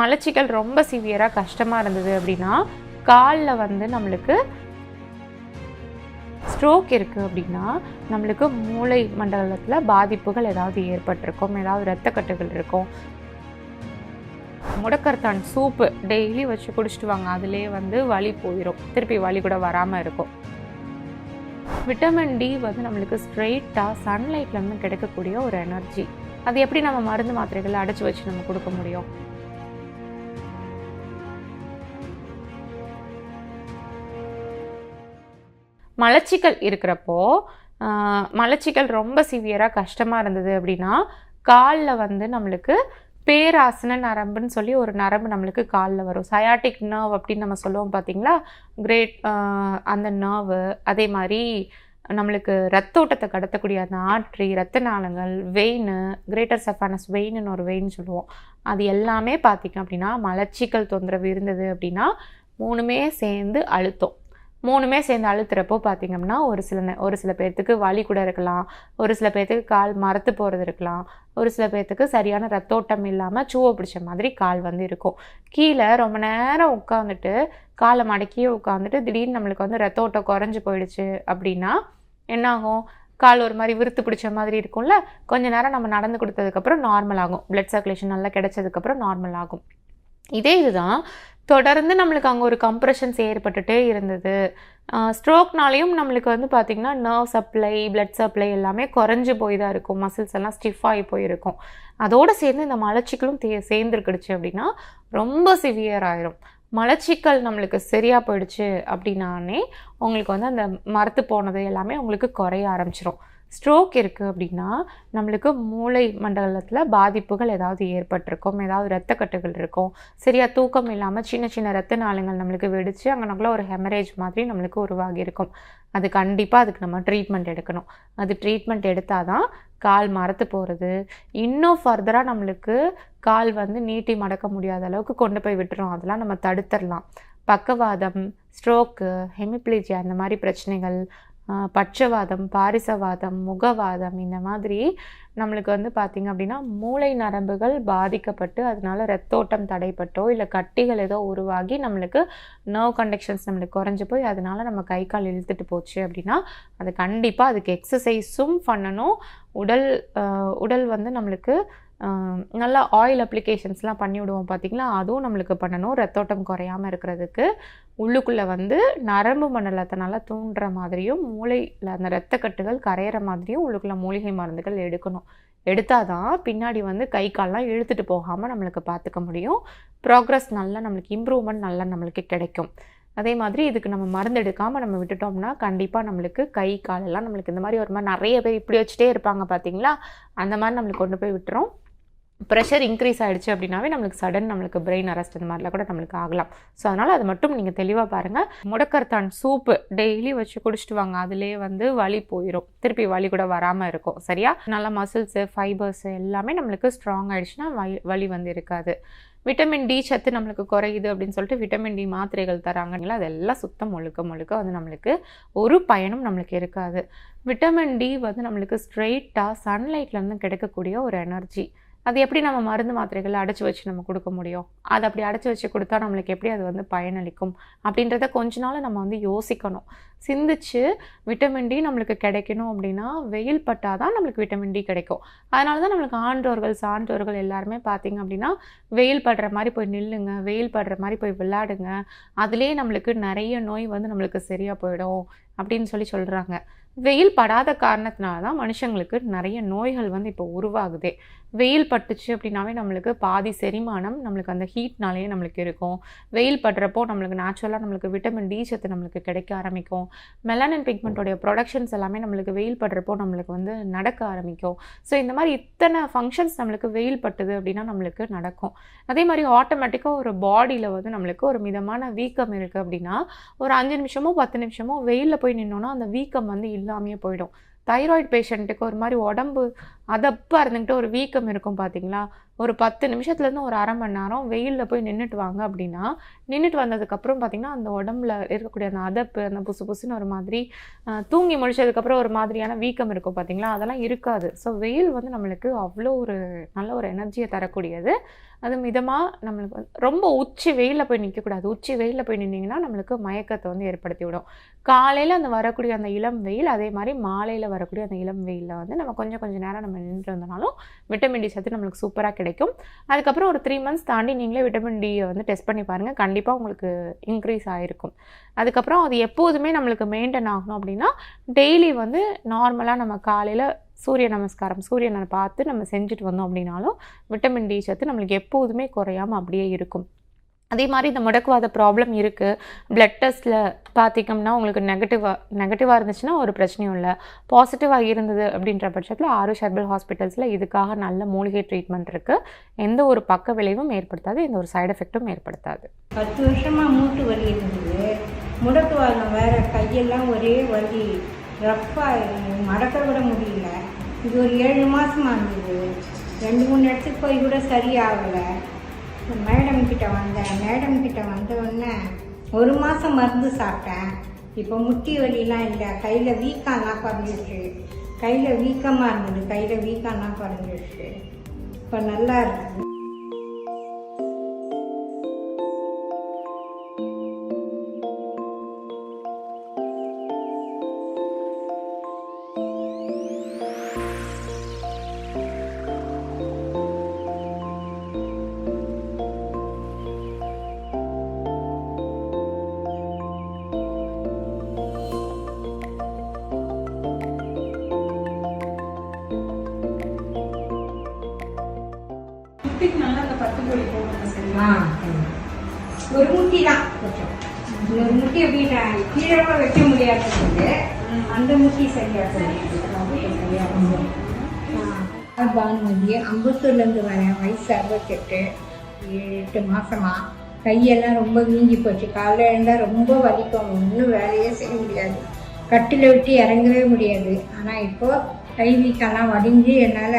மலச்சிக்கல் ரொம்ப சிவியராக கஷ்டமாக இருந்தது அப்படின்னா காலில் வந்து நம்மளுக்கு ஸ்ட்ரோக் இருக்குது அப்படின்னா நம்மளுக்கு மூளை மண்டலத்தில் பாதிப்புகள் ஏதாவது ஏற்பட்டிருக்கும் ஏதாவது இரத்தக்கட்டுகள் இருக்கும். முடக்கர்த்தான் சூப்பு டெய்லி வச்சு குடிச்சிட்டு வாங்க அதுலேயே வந்து வலி போயிடும் திருப்பி வலி கூட வராமல் இருக்கும். விட்டமின் டி வந்து நம்மளுக்கு ஸ்ட்ரெயிட்டாக சன்லைட்லேருந்து கிடைக்கக்கூடிய ஒரு எனர்ஜி அது எப்படி நம்ம மருந்து மாத்திரைகளை அடைச்சி வச்சு நம்ம கொடுக்க முடியும்? மலச்சிக்கல் இருக்கிறப்போ மலச்சிக்கல் ரொம்ப சிவியராக கஷ்டமாக இருந்தது அப்படின்னா காலில் வந்து நம்மளுக்கு பேராசன நரம்புன்னு சொல்லி ஒரு நரம்பு நம்மளுக்கு காலில் வரும். சயாட்டிக் நர்வ் அப்படின்னு நம்ம சொல்லுவோம் பார்த்தீங்களா கிரேட் அந்த நர்வு அதே மாதிரி நம்மளுக்கு ரத்த ஓட்டத்தை கடத்தக்கூடிய அந்த ஆற்றி ரத்த நாளங்கள் வெயின் கிரேட்டர் சஃபானஸ் வெயின்னு ஒரு வெயின் சொல்லுவோம். அது எல்லாமே பார்த்திங்க அப்படின்னா மலச்சிக்கல் தொந்தரவு இருந்தது அப்படின்னா மூணுமே சேர்ந்து அழுத்தம். மூணுமே சேர்ந்து அழுத்துறப்போ பார்த்திங்கன்னா ஒரு சில ஒரு சில பேர்த்துக்கு வலி கூட இருக்கலாம். ஒரு சில பேர்த்துக்கு கால் மரத்து போகிறது இருக்கலாம். ஒரு சில பேர்த்துக்கு சரியான ரத்தோட்டம் இல்லாமல் சூவை பிடிச்ச மாதிரி கால் வந்து இருக்கும். கீழே ரொம்ப நேரம் உட்காந்துட்டு காலை மடக்கியே உட்காந்துட்டு திடீர்னு நம்மளுக்கு வந்து ரத்தோட்டம் குறைஞ்சி போயிடுச்சு அப்படின்னா என்னாகும்? கால் ஒரு மாதிரி விருத்து பிடிச்ச மாதிரி இருக்கும்ல? கொஞ்ச நேரம் நம்ம நடந்து கொடுத்ததுக்கப்புறம் நார்மல் ஆகும். பிளட் சர்க்குலேஷன் நல்லா கிடைச்சதுக்கப்புறம் நார்மல் ஆகும். இதே இதுதான் தொடர்ந்து நம்மளுக்கு அங்கே ஒரு கம்ப்ரெஷன்ஸ் ஏற்பட்டுட்டே இருந்தது. ஸ்ட்ரோக்னாலையும் நம்மளுக்கு வந்து பார்த்திங்கன்னா நர்வ் சப்ளை பிளட் சப்ளை எல்லாமே குறைஞ்சி போய் தான் இருக்கும். மசில்ஸ் எல்லாம் ஸ்டிஃப் ஆகி போயிருக்கும். அதோடு சேர்ந்து இந்த மலச்சிக்கலும் தே சேர்ந்துருக்கிடுச்சு அப்படின்னா ரொம்ப சிவியர் ஆயிரும். மலச்சிக்கல் நம்மளுக்கு சரியாக போயிடுச்சு அப்படின்னானே உங்களுக்கு வந்து அந்த மரத்து போனது எல்லாமே உங்களுக்கு குறைய ஆரம்பிச்சிடும் ஸ்ட்ரோக் இருக்குது அப்படின்னா நம்மளுக்கு மூளை மண்டலத்தில் பாதிப்புகள் ஏதாவது ஏற்பட்டிருக்கும் ஏதாவது இரத்தக்கட்டுகள் இருக்கும். சரியாக தூக்கம் இல்லாமல் சின்ன சின்ன ரத்த நாளங்கள் நம்மளுக்கு வெடித்து அங்கனக்குள்ள ஒரு ஹெமரேஜ் மாதிரி நம்மளுக்கு உருவாகி இருக்கும். அது கண்டிப்பாக அதுக்கு நம்ம ட்ரீட்மெண்ட் எடுக்கணும். அது ட்ரீட்மெண்ட் எடுத்தால் தான் கால் மரத்து போகிறது இன்னும் ஃபர்தராக நம்மளுக்கு கால் வந்து நீட்டி மடக்க முடியாத அளவுக்கு கொண்டு போய் விட்டுரும். அதெல்லாம் நம்ம தடுத்துடலாம். பக்கவாதம் ஸ்ட்ரோக்கு ஹெமிப்ளீஜியா அந்த மாதிரி பிரச்சனைகள் பட்சவாதம் பாரிசவாதம் முகவாதம் இந்த மாதிரி நம்மளுக்கு வந்து பார்த்திங்க அப்படின்னா மூளை நரம்புகள் பாதிக்கப்பட்டு அதனால ரத்தோட்டம் தடைப்பட்டோ இல்லை கட்டிகள் ஏதோ உருவாகி நம்மளுக்கு நர்வ் கண்டக்ஷன்ஸ் நம்மளுக்கு குறைஞ்சி போய் அதனால் நம்ம கை கால் இழுத்துட்டு போச்சு அப்படின்னா அது கண்டிப்பாக அதுக்கு எக்ஸசைஸும் பண்ணணும். உடல் உடல் வந்து நம்மளுக்கு நல்லா ஆயில் அப்ளிகேஷன்ஸ்லாம் பண்ணிவிடுவோம் பார்த்திங்களா? அதுவும் நம்மளுக்கு பண்ணணும். ரத்தோட்டம் குறையாமல் இருக்கிறதுக்கு உள்ளுக்குள்ளே வந்து நரம்பு மண்டலத்தை நல்லா தூண்டுற மாதிரியும் மூளையில் அந்த இரத்தக்கட்டுகள் கரையிற மாதிரியும் உள்ளுக்குள்ளே மூலிகை மருந்துகள் எடுக்கணும். எடுத்தால் தான் பின்னாடி வந்து கை கால்லாம் இழுத்துட்டு போகாமல் நம்மளுக்கு பார்த்துக்க முடியும். ப்ராக்ரஸ் நல்லா நம்மளுக்கு இம்ப்ரூவ்மெண்ட் நல்லா நம்மளுக்கு கிடைக்கும். அதே மாதிரி இதுக்கு நம்ம மருந்து எடுக்காமல் நம்ம விட்டுட்டோம்னா கண்டிப்பாக நம்மளுக்கு கை காலெல்லாம் நம்மளுக்கு இந்த மாதிரி ஒரு மாதிரி நிறைய பேர் இப்படி வச்சுட்டே இருப்பாங்க பார்த்தீங்களா? அந்த மாதிரி நம்மளுக்கு கொண்டு போய் விட்டுரும். ப்ரெஷர் இன்க்ரீஸ் ஆகிடுச்சு அப்படின்னாவே நம்மளுக்கு சடன் நம்மளுக்கு பிரெயின் அரெஸ்ட் இந்த மாதிரிலாம் கூட நம்மளுக்கு ஆகலாம். ஸோ அதனால் அது மட்டும் நீங்கள் தெளிவாக பாருங்கள் முடக்கர்த்தான் சூப்பு டெய்லி வச்சு குடிச்சிட்டு வாங்க. அதுலேயே வந்து வலி போயிடும் திருப்பி வலி கூட வராமல் இருக்கும். சரியா? நல்ல மசில்ஸு ஃபைபர்ஸ் எல்லாமே நம்மளுக்கு ஸ்ட்ராங் ஆகிடுச்சுன்னா வலி வலி வந்து இருக்காது. விட்டமின் டி சத்து நம்மளுக்கு குறையுது அப்படின்னு சொல்லிட்டு விட்டமின் டி மாத்திரைகள் தராங்கங்களா அதெல்லாம் சுத்தம் முழுக்க முழுக்க வந்து நம்மளுக்கு ஒரு பயனும் நம்மளுக்கு இருக்காது. விட்டமின் டி வந்து நம்மளுக்கு ஸ்ட்ரெயிட்டாக சன்லைட்லேருந்து கிடைக்கக்கூடிய ஒரு எனர்ஜி அது எப்படி நம்ம மருந்து மாத்திரைகளை அடைச்சி வச்சு நம்ம கொடுக்க முடியும்? அது அப்படி அடைச்சி வச்சு கொடுத்தா நம்மளுக்கு எப்படி அது வந்து பயனளிக்கும்? அப்படின்றத கொஞ்ச நாள் நம்ம வந்து யோசிக்கணும். சிந்திச்சு விட்டமின் டி நம்மளுக்கு கிடைக்கணும் அப்படின்னா வெயில் பட்டால் தான் நம்மளுக்கு விட்டமின் டி கிடைக்கும். அதனால தான் நம்மளுக்கு ஆண்டோர்கள் சான்றோர்கள் எல்லாருமே பார்த்தீங்க அப்படின்னா வெயில் படுற மாதிரி போய் நில்லுங்க வெயில் படுற மாதிரி போய் விளையாடுங்க. அதுலேயே நம்மளுக்கு நிறைய நோய் வந்து நம்மளுக்கு சரியாக போயிடும் அப்படின்னு சொல்லி சொல்கிறாங்க வெயில் படாத காரணத்தினால தான் மனுஷங்களுக்கு நிறைய நோய்கள் வந்து இப்போ உருவாகுதே. வெயில் பட்டுச்சு அப்படின்னாவே நம்மளுக்கு பாதி செரிமானம் நம்மளுக்கு அந்த ஹீட்னாலேயே நம்மளுக்கு இருக்கும். வெயில் படுறப்போ நம்மளுக்கு நேச்சுரலாக நம்மளுக்கு விட்டமின் டி சத்து நம்மளுக்கு கிடைக்க ஆரம்பிக்கும். மெலானின் பிக்மெண்ட்டோடைய ப்ரொடக்ஷன்ஸ் எல்லாமே நம்மளுக்கு வெயில் படுறப்போ நம்மளுக்கு வந்து நடக்க ஆரம்பிக்கும். ஸோ இந்த மாதிரி இத்தனை ஃபங்க்ஷன்ஸ் நம்மளுக்கு வெயில் பட்டுது அப்படின்னா நம்மளுக்கு நடக்கும். அதே மாதிரி ஆட்டோமேட்டிக்காக ஒரு பாடியில் வந்து நம்மளுக்கு ஒரு மிதமான வீக்கம் இருக்குது அப்படின்னா ஒரு அஞ்சு நிமிஷமோ பத்து நிமிஷமோ வெயிலில் போய் நின்னோன்னா அந்த வீக்கம் வந்து இல்லாமையே போயிடும். தைராய்டு பேஷண்ட்டுக்கு ஒரு மாதிரி உடம்பு அதப்பாக இருந்துக்கிட்டு ஒரு வீக்கம் இருக்கும் பார்த்தீங்களா ஒரு பத்து நிமிஷத்துலேருந்து ஒரு அரை மணி நேரம் வெயிலில் போய் நின்றுட்டு வாங்க அப்படின்னா நின்றுட்டு வந்ததுக்கப்புறம் பார்த்திங்கன்னா அந்த உடம்புல இருக்கக்கூடிய அந்த அதப்பு அந்த புசு புசுன்னு ஒரு மாதிரி தூங்கி முடிச்சதுக்கப்புறம் ஒரு மாதிரியான வீக்கம் இருக்கும் பார்த்திங்களா அதெல்லாம் இருக்காது. ஸோ வெயில் வந்து நம்மளுக்கு அவ்வளோ ஒரு நல்ல ஒரு எனர்ஜியை தரக்கூடியது. அது மிதமாக நம்மளுக்கு வந்து ரொம்ப உச்சி வெயிலில் போய் நிற்கக்கூடாது உச்சி வெயிலில் போய் நின்றிங்கன்னா நம்மளுக்கு மயக்கத்தை வந்து ஏற்படுத்தி விடும் காலையில் அந்த வரக்கூடிய அந்த இளம் வெயில் அதே மாதிரி மாலையில் வரக்கூடிய அந்த இளம் வெயிலில் வந்து நம்ம கொஞ்சம் கொஞ்சம் நேரம் நம்ம நின்று வந்தனாலும் விட்டமின் டி சத்து நம்மளுக்கு சூப்பராக கிடைக்கும். அதுக்கப்புறம் ஒரு த்ரீ மந்த்ஸ் தாண்டி நீங்களே விட்டமின் டியை வந்து டெஸ்ட் பண்ணி பாருங்கள் கண்டிப்பாக உங்களுக்கு இன்க்ரீஸ் ஆகிருக்கும் அதுக்கப்புறம் அது எப்போதுமே நம்மளுக்கு மெயின்டைன் ஆகணும் அப்படின்னா டெய்லி வந்து நார்மலாக நம்ம காலையில் சூரிய நமஸ்காரம் சூரியனை பார்த்து நம்ம செஞ்சுட்டு வந்தோம் அப்படின்னாலும் விட்டமின் டி சத்து நம்மளுக்கு எப்போதுமே குறையாமல் அப்படியே இருக்கும். அதே மாதிரி இந்த முடக்குவாத ப்ராப்ளம் இருக்குது ப்ளட் டெஸ்ட்டில் பார்த்திங்கன்னா உங்களுக்கு நெகட்டிவாக நெகட்டிவாக இருந்துச்சுன்னா ஒரு பிரச்சனையும் இல்லை. பாசிட்டிவாக இருந்தது அப்படின்ற பட்சத்தில் ஆருஷ் ஹெர்பல் ஹாஸ்பிட்டல்ஸில் இதுக்காக நல்ல மூலிகை ட்ரீட்மெண்ட் இருக்குது எந்த ஒரு பக்க விளைவும் ஏற்படுத்தாது எந்த ஒரு சைடு எஃபெக்ட்டும் ஏற்படுத்தாது. பத்து வருஷமாக மூட்டு வலி இருந்தது. வாங்க வேறு கையெல்லாம் ஒரே வலி. ரஃப்பாக மடக்க விட முடியல. இது ஒரு ஏழு மாதமாக இருந்தது. ரெண்டு மூணு இடத்துக்கு போய் கூட சரியாகலை. மேடம் கிட்ட வந்தேன் மேடம் கிட்ட வந்த உடனே ஒரு மாதம் மருந்து சாப்பிட்டேன். இப்போ முட்டி வலிலாம் இல்லை. கையில் வீக்கம்லாம் குறைஞ்சிருச்சு கையில் வீக்கமாக இருந்தது. கையில் வீக்கம்லாம் குறைஞ்சிருச்சு இப்போ நல்லா இருக்குது ஆ ஒரு முட்டி தான் கொஞ்சம் ஒரு முட்டி வீட்டை கீழே கூட வைக்க முடியாது அந்த முட்டி சரியா சரியா பானுமதி அம்பத்தூர்லேருந்து வரேன் வயசு அறுபத்தெட்டு எட்டு மாசமா கையெல்லாம் ரொம்ப வீங்கி போச்சு. காலைல எழுந்தால் ரொம்ப வலிக்கும். ஒன்றும் வேலையே செய்ய முடியாது. கட்டில விட்டு இறங்கவே முடியாது. ஆனால் இப்போது கை வீக்கெல்லாம் வடிஞ்சு என்னால்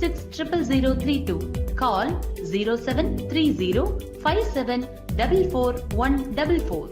six triple zero three two கால் zero seven three zero five seven double four one double four